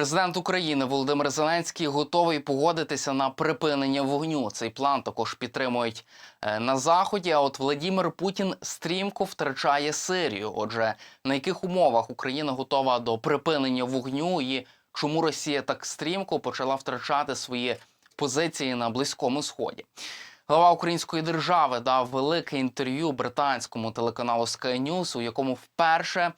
Президент України Володимир Зеленський готовий погодитися на припинення вогню. Цей план також підтримують е, на заході. А от Владимир Путін стрімко втрачає Сирію. Отже, на яких умовах Україна готова до припинення вогню і чому Росія так стрімко почала втрачати свої позиції на близькому сході? Глава української держави дав велике інтерв'ю британському телеканалу Sky News, у якому вперше е,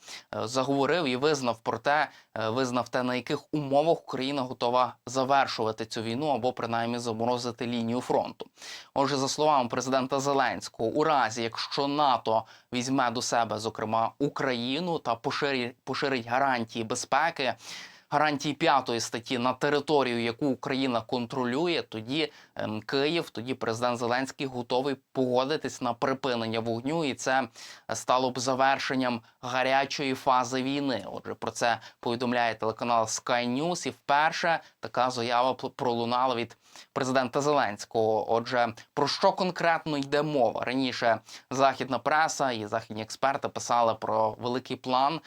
заговорив і визнав про те, е, визнав те, на яких умовах Україна готова завершувати цю війну або принаймні заморозити лінію фронту. Отже, за словами президента Зеленського, у разі якщо НАТО візьме до себе, зокрема Україну та поширить, поширить гарантії безпеки. Гарантії п'ятої статті на територію, яку Україна контролює, тоді ем, Київ, тоді президент Зеленський готовий погодитись на припинення вогню, і це стало б завершенням гарячої фази війни. Отже, про це повідомляє телеканал Sky News. І вперше така заява пролунала від президента Зеленського. Отже, про що конкретно йде мова? Раніше західна преса і західні експерти писали про великий план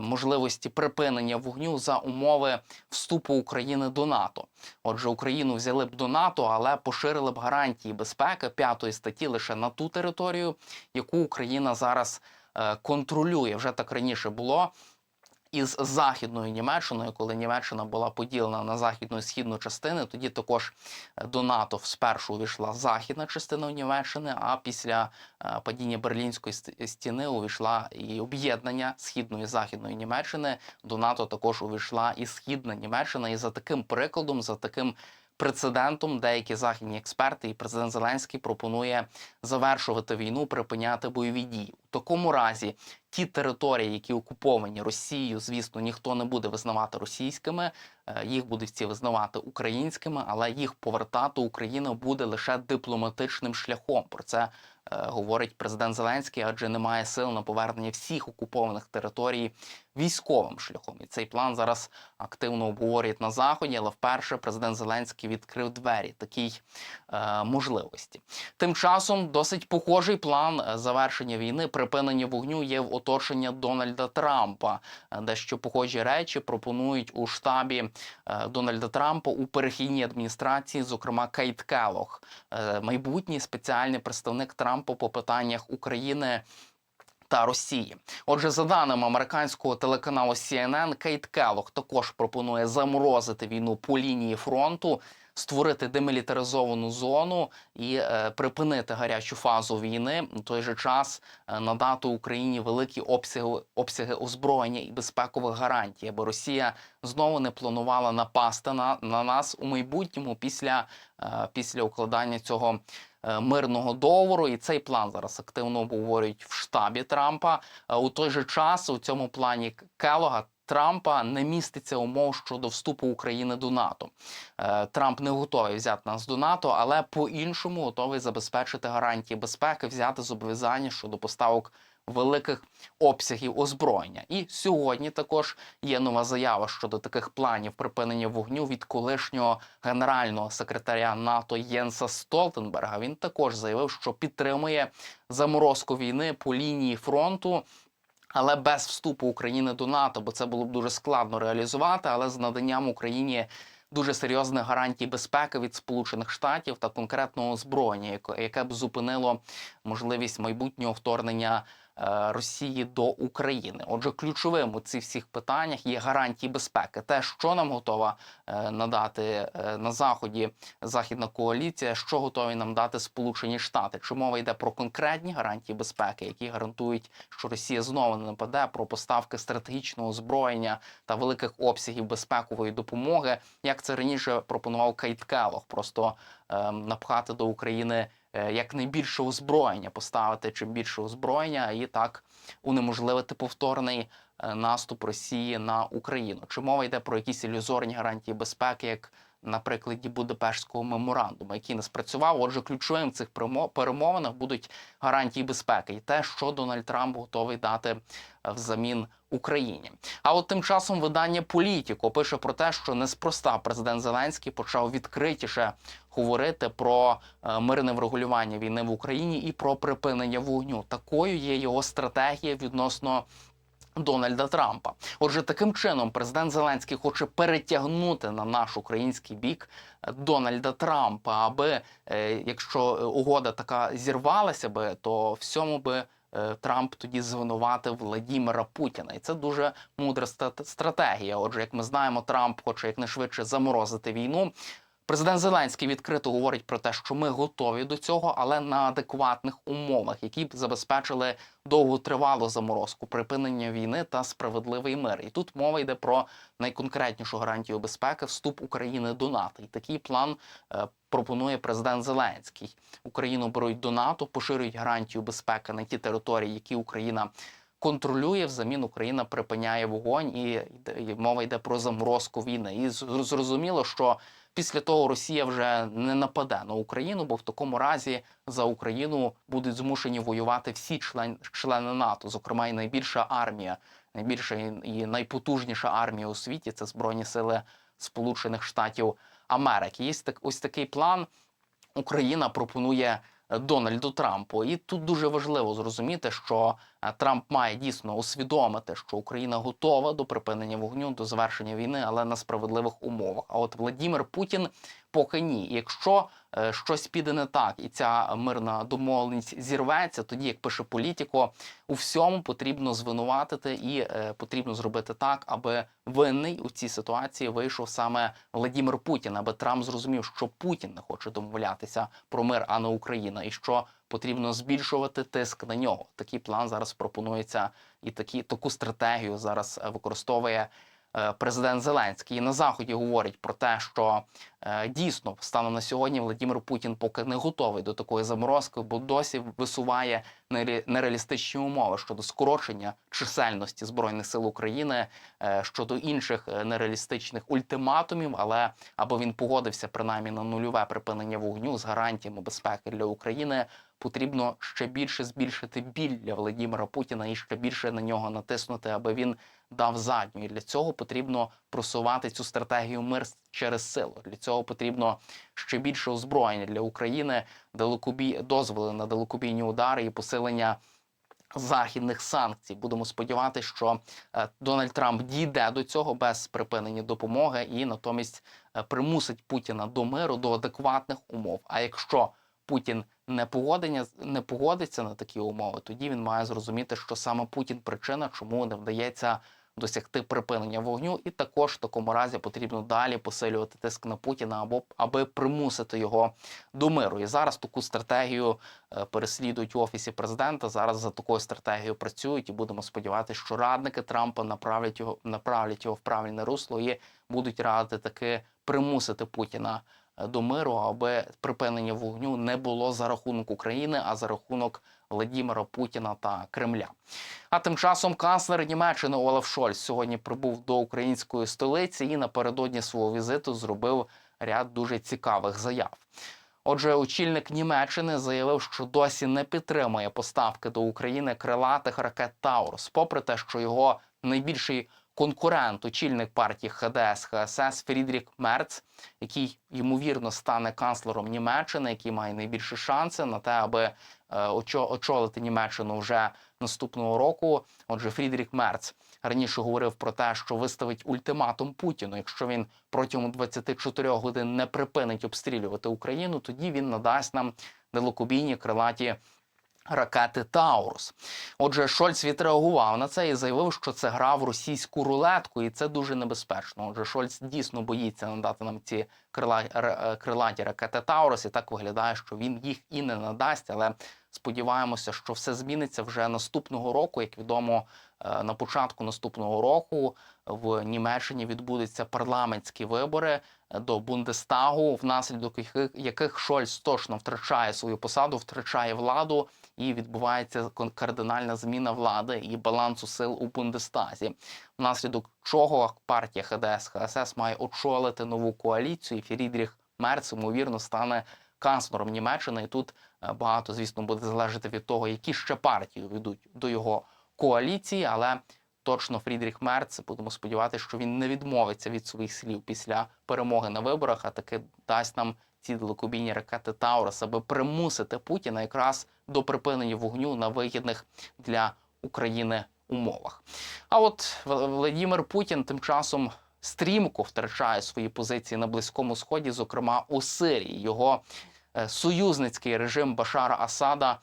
можливості припинення вогню за умови вступу України до НАТО. Отже, Україну взяли б до НАТО, але поширили б гарантії безпеки п'ятої статті лише на ту територію, яку Україна зараз е, контролює. Вже так раніше було. Із західною Німеччиною, коли Німеччина була поділена на західну і східну частини, тоді також е, до НАТО спершу увійшла західна частина Німеччини, а після е, падіння Берлінської стіни увійшла і об'єднання східної і західної Німеччини. До НАТО також увійшла і східна Німеччина. І за таким прикладом, за таким прецедентом, деякі західні експерти і президент Зеленський пропонує завершувати війну, припиняти бойові дії. У такому разі ті території, які окуповані Росією, звісно, ніхто не буде визнавати російськими, е, їх будуть всі визнавати українськими, але їх повертати Україна буде лише дипломатичним шляхом. Про це е, говорить президент Зеленський, адже немає сил на повернення всіх окупованих територій військовим шляхом. І цей план зараз активно обговорюють на заході, але вперше президент Зеленський відкрив двері такій е, можливості. Тим часом досить похожий план е, завершення війни, припинення вогню є в оточення Дональда Трампа. Е, Дещо похожі речі пропонують у штабі е, Дональда Трампа у перехідній адміністрації, зокрема Кейт Келох, е, майбутній спеціальний представник Трампа по питаннях України. Та Росії, отже, за даними американського телеканалу CNN, Кейт Келлог також пропонує заморозити війну по лінії фронту, створити демілітаризовану зону і е, припинити гарячу фазу війни. В той же час е, надати Україні великі обсяги обсяги озброєння і безпекових гарантій, аби Росія знову не планувала напасти на, на нас у майбутньому після, е, після укладання цього мирного договору. І цей план зараз активно обговорюють в штабі Трампа. У той же час у цьому плані Келога. Трампа не міститься умов щодо вступу України до НАТО. Е, Трамп не готовий взяти нас до НАТО, але по-іншому готовий забезпечити гарантії безпеки, взяти зобов'язання щодо поставок великих обсягів озброєння. І сьогодні також є нова заява щодо таких планів припинення вогню від колишнього генерального секретаря НАТО Єнса Столтенберга. Він також заявив, що підтримує заморозку війни по лінії фронту. Але без вступу України до НАТО, бо це було б дуже складно реалізувати, але з наданням Україні дуже серйозних гарантій безпеки від Сполучених Штатів та конкретного озброєння, яке- б зупинило можливість майбутнього вторгнення Росії до України. Отже, ключовим у цих всіх питаннях є гарантії безпеки. Те, що нам готова е, надати е, на заході західна коаліція, що готові нам дати Сполучені Штати. Чи мова йде про конкретні гарантії безпеки, які гарантують, що Росія знову не нападе про поставки стратегічного озброєння та великих обсягів безпекової допомоги, як це раніше пропонував Кейт Келлог, просто е, напхати до України е, якнайбільше озброєння, поставити чим більше озброєння, і так унеможливити повторний е, наступ Росії на Україну. Чи мова йде про якісь ілюзорні гарантії безпеки, як на прикладі Будапештського меморандуму, який не спрацював. Отже, ключовим в цих перемо- перемовинах будуть гарантії безпеки і те, що Дональд Трамп готовий дати е, взамін Україні. А от тим часом видання Політіко пише про те, що неспроста президент Зеленський почав відкритіше говорити про е, мирне врегулювання війни в Україні і про припинення вогню. Такою є його стратегія відносно Дональда Трампа. Отже, таким чином президент Зеленський хоче перетягнути на наш український бік е, Дональда Трампа, аби е, якщо е, угода така зірвалася би, то всьому би. Трамп тоді звинуватив Владімира Путіна, і це дуже мудра стратегія. Отже, як ми знаємо, Трамп хоче якнайшвидше заморозити війну. Президент Зеленський відкрито говорить про те, що ми готові до цього, але на адекватних умовах, які б забезпечили довготривалу заморозку, припинення війни та справедливий мир. І тут мова йде про найконкретнішу гарантію безпеки вступ України до НАТО. І такий план е, пропонує президент Зеленський. Україну беруть до НАТО, поширюють гарантію безпеки на ті території, які Україна. Контролює взамін Україна припиняє вогонь, і, і мова йде про заморозку війни. І зрозуміло, що після того Росія вже не нападе на Україну, бо в такому разі за Україну будуть змушені воювати всі член, члени НАТО, зокрема і найбільша армія, найбільша і, найпотужніша армія у світі це Збройні Сили Сполучених Штатів Америки. Є так, ось такий план. Україна пропонує Дональду Трампу. І тут дуже важливо зрозуміти, що Трамп має дійсно усвідомити, що Україна готова до припинення вогню, до завершення війни, але на справедливих умовах. А от Владімір Путін поки ні. Якщо е, щось піде не так, і ця мирна домовленість зірветься, тоді, як пише політико, у всьому потрібно звинуватити і е, потрібно зробити так, аби винний у цій ситуації вийшов саме Владімир Путін, аби Трамп зрозумів, що Путін не хоче домовлятися про мир, а не Україна, і що потрібно збільшувати тиск на нього. Такий план зараз пропонується, і такі таку стратегію зараз е, використовує. е, Президент Зеленський і на заході говорить про те, що е, дійсно станом на сьогодні Владимир Путін поки не готовий до такої заморозки, бо досі висуває нере- нереалістичні умови щодо скорочення чисельності збройних сил України, щодо інших нереалістичних ультиматумів. Але аби він погодився принаймні на нульове припинення вогню з гарантіями безпеки для України, потрібно ще більше збільшити біль для Володимира Путіна і ще більше на нього натиснути, аби він дав задню. І для цього потрібно просувати цю стратегію мир через силу. Для цього потрібно ще більше озброєння для України, далекобій дозволи на далекобійні удари і посилення. Західних санкцій будемо сподіватися, що е, Дональд Трамп дійде до цього без припинення допомоги і натомість е, примусить Путіна до миру до адекватних умов. А якщо Путін не погодення не погодиться на такі умови, тоді він має зрозуміти, що саме Путін причина, чому не вдається досягти припинення вогню, і також в такому разі потрібно далі посилювати тиск на Путіна або аби примусити його до миру. І зараз таку стратегію е, переслідують в офісі президента. Зараз за такою стратегією працюють, і будемо сподіватися, що радники Трампа направлять його направлять його в правильне русло і будуть радити таки примусити Путіна до миру, аби припинення вогню не було за рахунок України, а за рахунок Владімира Путіна та Кремля. А тим часом канцлер Німеччини Олаф Шольц сьогодні прибув до української столиці і напередодні свого візиту зробив ряд дуже цікавих заяв. Отже, очільник Німеччини заявив, що досі не підтримує поставки до України крилатих ракет Таурус, попри те, що його найбільший конкурент, очільник партії ХДС ХСС Фрідрік Мерц, який ймовірно стане канцлером Німеччини, який має найбільші шанси на те, аби е, очолити Німеччину вже наступного року. Отже, Фрідрік Мерц раніше говорив про те, що виставить ультиматум Путіну. Якщо він протягом 24 годин не припинить обстрілювати Україну, тоді він надасть нам далекобійні крилаті ракети Таурус. Отже, Шольц відреагував на це і заявив, що це гра в російську рулетку, і це дуже небезпечно. Отже, Шольц дійсно боїться надати нам ці крила, е, крилаті ракети Таурус, і так виглядає, що він їх і не надасть. Але сподіваємося, що все зміниться вже наступного року. Як відомо, е, на початку наступного року в Німеччині відбудуться парламентські вибори до Бундестагу, внаслідок яких, яких Шольц точно втрачає свою посаду, втрачає владу, і відбувається кардинальна зміна влади і балансу сил у Бундестазі. Внаслідок чого партія ХДС ХСС має очолити нову коаліцію. і Фрідріх Мерц, ймовірно, стане канцлером Німеччини. І тут е, багато, звісно, буде залежати від того, які ще партії ведуть до його коаліції, але точно Фрідріх Мерц, будемо сподіватися, що він не відмовиться від своїх слів після перемоги на виборах, а таки дасть нам ці далекобійні ракети Таурус, аби примусити Путіна якраз до припинення вогню на вигідних для України умовах. А от В- Владимир Путін тим часом стрімко втрачає свої позиції на Близькому Сході, зокрема у Сирії. Його е, союзницький режим Башара Асада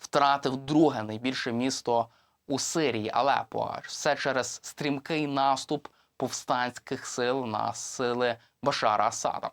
втратив друге найбільше місто у Сирії Алепо. Все через стрімкий наступ повстанських сил на сили Башара Асада.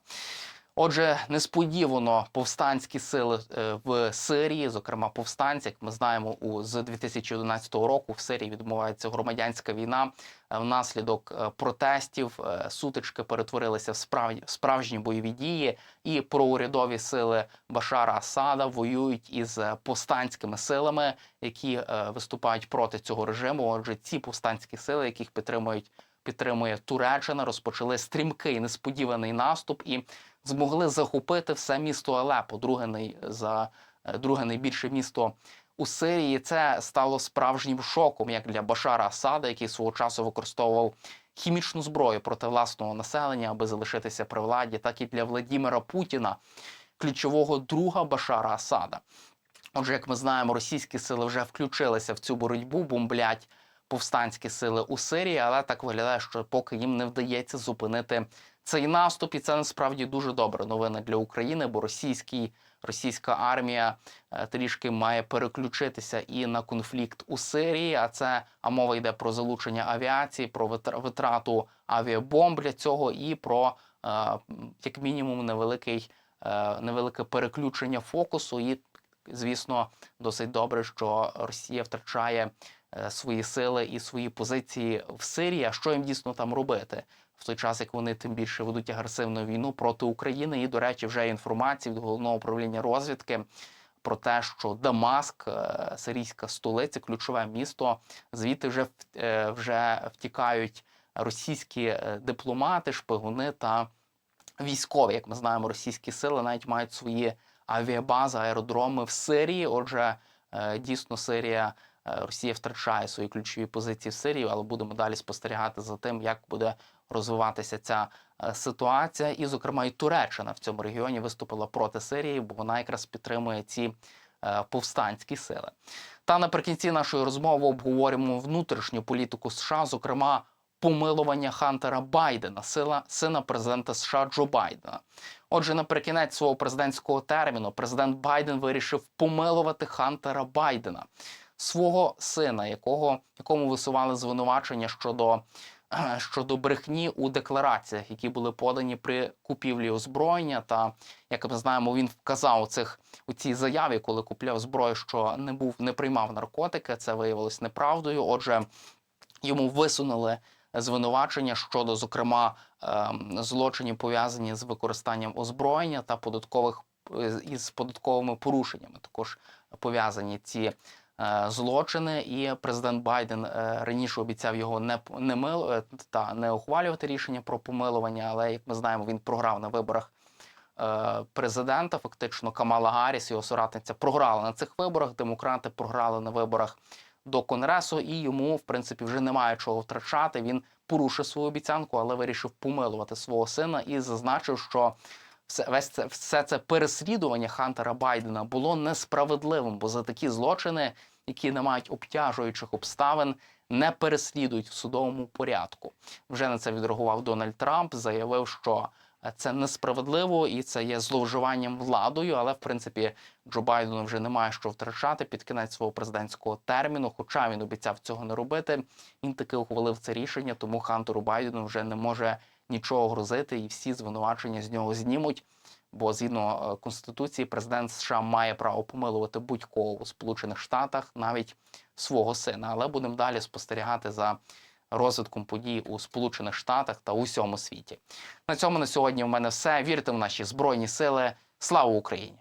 Отже, несподівано повстанські сили е, в Сирії, зокрема повстанці, як ми знаємо, у з 2011 року в Сирії відбувається громадянська війна. Е, Внаслідок е, протестів сутички перетворилися в справді справжні бойові дії, і проурядові сили Башара Асада воюють із повстанськими силами, які виступають проти цього режиму. Отже, ці повстанські сили, яких підтримують підтримує Туреччина, розпочали стрімкий несподіваний наступ і змогли захопити все місто Алепо, друге за е, друге найбільше місто у Сирії. Це стало справжнім шоком як для Башара Асада, який свого часу використовував хімічну зброю проти власного населення, аби залишитися при владі, так і для Владімира Путіна, ключового друга Башара Асада. Отже, як ми знаємо, російські сили вже включилися в цю боротьбу, бомблять повстанські сили у Сирії, але так виглядає, що поки їм не вдається зупинити цей наступ, і це насправді дуже добра новина для України, бо російський російська армія е, трішки має переключитися і на конфлікт у Сирії. А це а мова йде про залучення авіації, про витр- витрату авіабомб для цього і про е, як мінімум невеликий е, невелике переключення фокусу. І звісно, досить добре, що Росія втрачає свої сили і свої позиції в Сирії. А що їм дійсно там робити? В той час, як вони тим більше ведуть агресивну війну проти України, і до речі, вже є від головного управління розвідки про те, що Дамаск, е, сирійська столиця, ключове місто, звідти вже е, вже втікають російські е, дипломати, шпигуни та військові. Як ми знаємо, російські сили навіть мають свої авіабази, аеродроми в Сирії. Отже, е, дійсно, Сирія. Е, Росія втрачає свої ключові позиції в Сирії, але будемо далі спостерігати за тим, як буде розвиватися ця е, ситуація. І, зокрема, і Туреччина в цьому регіоні виступила проти Сирії, бо вона якраз підтримує ці е, повстанські сили. Та наприкінці нашої розмови обговоримо внутрішню політику США, зокрема. Помилування Хантера Байдена, сила сина президента США Джо Байдена. Отже, наприкінець свого президентського терміну президент Байден вирішив помилувати Хантера Байдена, свого сина, якого якому висували звинувачення щодо щодо брехні у деклараціях, які були подані при купівлі озброєння. Та як ми знаємо, він вказав цих у цій заяві, коли купляв зброю, що не був не приймав наркотики. Це виявилось неправдою. Отже, йому висунули звинувачення щодо, зокрема, ем, злочинів пов'язані з використанням озброєння та податкових е, із податковими порушеннями. Також пов'язані ці злочини, і президент Байден е, раніше обіцяв його не не мил е, та не ухвалювати рішення про помилування. Але як ми знаємо, він програв на виборах е, президента. Фактично, Камала Гарріс, його соратниця, програла на цих виборах. Демократи програли на виборах до конгресу, і йому, в принципі, вже немає чого втрачати. Він порушив свою обіцянку, але вирішив помилувати свого сина і зазначив, що все весь це все це переслідування Хантера Байдена було несправедливим, бо за такі злочини, які не мають обтяжуючих обставин, не переслідують в судовому порядку. Вже на це відреагував Дональд Трамп, заявив, що це несправедливо і це є зловживанням владою. Але в принципі Джо Байдену вже немає що втрачати під кінець свого президентського терміну. Хоча він обіцяв цього не робити. Він таки ухвалив це рішення, тому Хантеру Байдену вже не може нічого грозити, і всі звинувачення з нього знімуть. Бо згідно е, конституції, президент США має право помилувати будь-кого у Сполучених Штатах, навіть свого сина. Але будемо далі спостерігати за розвитком подій у Сполучених Штатах та у всьому світі. На цьому на сьогодні в мене все. Вірте в наші збройні сили. Слава Україні!